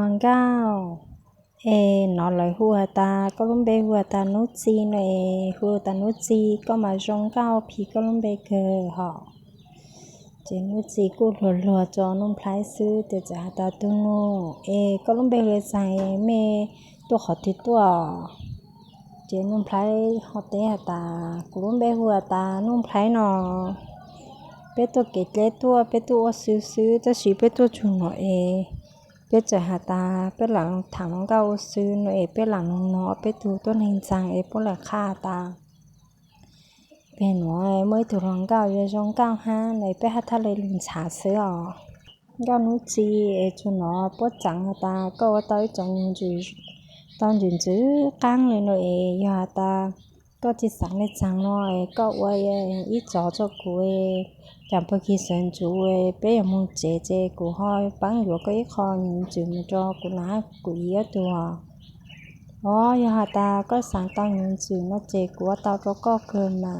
องก้าเอนอนลอยหัวตาก็ลุ่มเบหัวตานุจีหน่อหัวตานุจีก็มาจงเก้าผีก็ลุ่มเบเกอห่อเจนุจีกูหลัวหลัวจอนุ่มพลายซื้อเดี๋ยวจะตาตุงโงเอก็ลุ่มไปเรอยใส่เมตัวขอติดตัวเจนุ่มพลายหอเตะตากูลุ่มไปหัวตานุ่มพลายหนอเป็ดตัวเกล็ดตัวเป็ดตัวซื้อซื้อจะสีเป็ดตัวจุงหนอเอเปจหาตาเปหลังถังเกาซื้อหน่อยเปหลังน้องเปตูต้นหินจังเอปุ่นละฆ่าตาเป็นหน่วยเมื่อถูกลองเกาจยาะจงเกา้าในเปหาทะเลลุนชาเสื้อออเกาหนุจีเอจุนอปุ่นจังตาก็ต้อยจงจุตอนจุนจื้อกลางเลยหน่อยยาตาก็底上来上来，各位จ้做做古诶，但不去神อ诶，别人问姐姐古开，帮如果一看就唔做古哪古伊一จ啊。เ有下大ก็สั่งตั้งเงินสื่อมาเจกัวเตาตัวก็เกินมา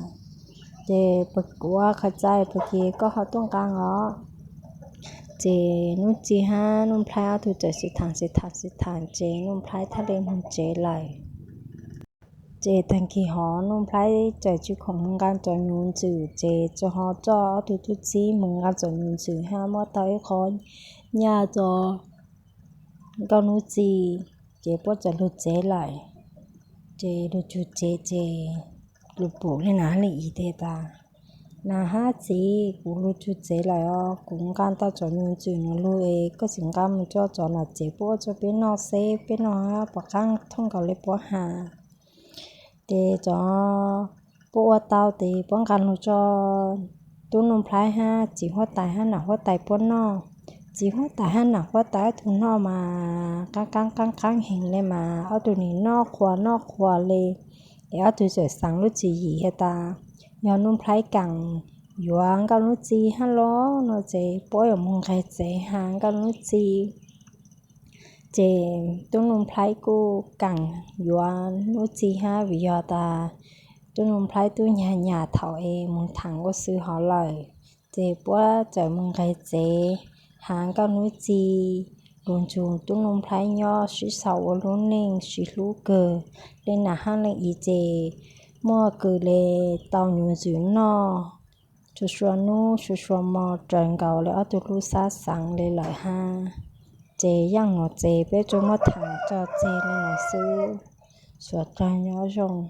เจปึกก่าเข้าใจปึกกีก็เขาต้องการอ๋อเจนุ่จีฮานุ่มพลายถูกใจสิทานสิทานสิทานเจนุ่มพลายทะเลหุ่นเจไหลเจตังคีหอนุ่มไพรยจจุของมึงการจอยนูนจือเจจะหอจอตุตุจีมึงการจอยนูนจือห้ามอตอยคอนยาจอก็นูจีเจปจะลุเจไหลเจดูจูเจเจลุปูให้นาลีอีเตตานาฮาจีกูู้จูเจไหลอ๋อกูการตาจอยนูนจือนลูเอก็สิงกามึงจอจอหนาเจปวดจะเป็นนอเซเป็นนอะปะข้างท่องเกาเล็บปะหาเอจอปวตาตีป้องกันหนูจอ ตุนุมพลายฮะจีหัวตายฮะหนัาหัวตายป้นนอจีหัวตายฮะหนัาหัวตายทุนนอมากังกังกังกังเห็นเลยมา เอาตัวนี้นอกควานอกควาเลยเดี๋ยวตัวจะสั่งลูกจีหีให้ตายอนุมพลายกังยวงกันลูกจีฮะล้อลนอเจ๊ป่วยมึงใครเจ๊หางกันลูกจี chị tôi nông phái cô cẳng dọa nô chi ha vì do ta tôi nông phái tôi nhà nhà thảo e muốn thẳng có sư họ lời chị bữa trời mừng cái chị hàng cao nô chi luôn chung tôi nông phái nho suy sầu luôn nên suy lú cờ lên là hàng lên ý chị mua cờ lệ tàu nhuận dữ nó chú xua nô chú xua mò trần cầu lẽ tôi lú xa sẵn lệ lợi ha chế yang ngó chế bé cho mất thả cho chế nên là sửa trang nhỏ rồng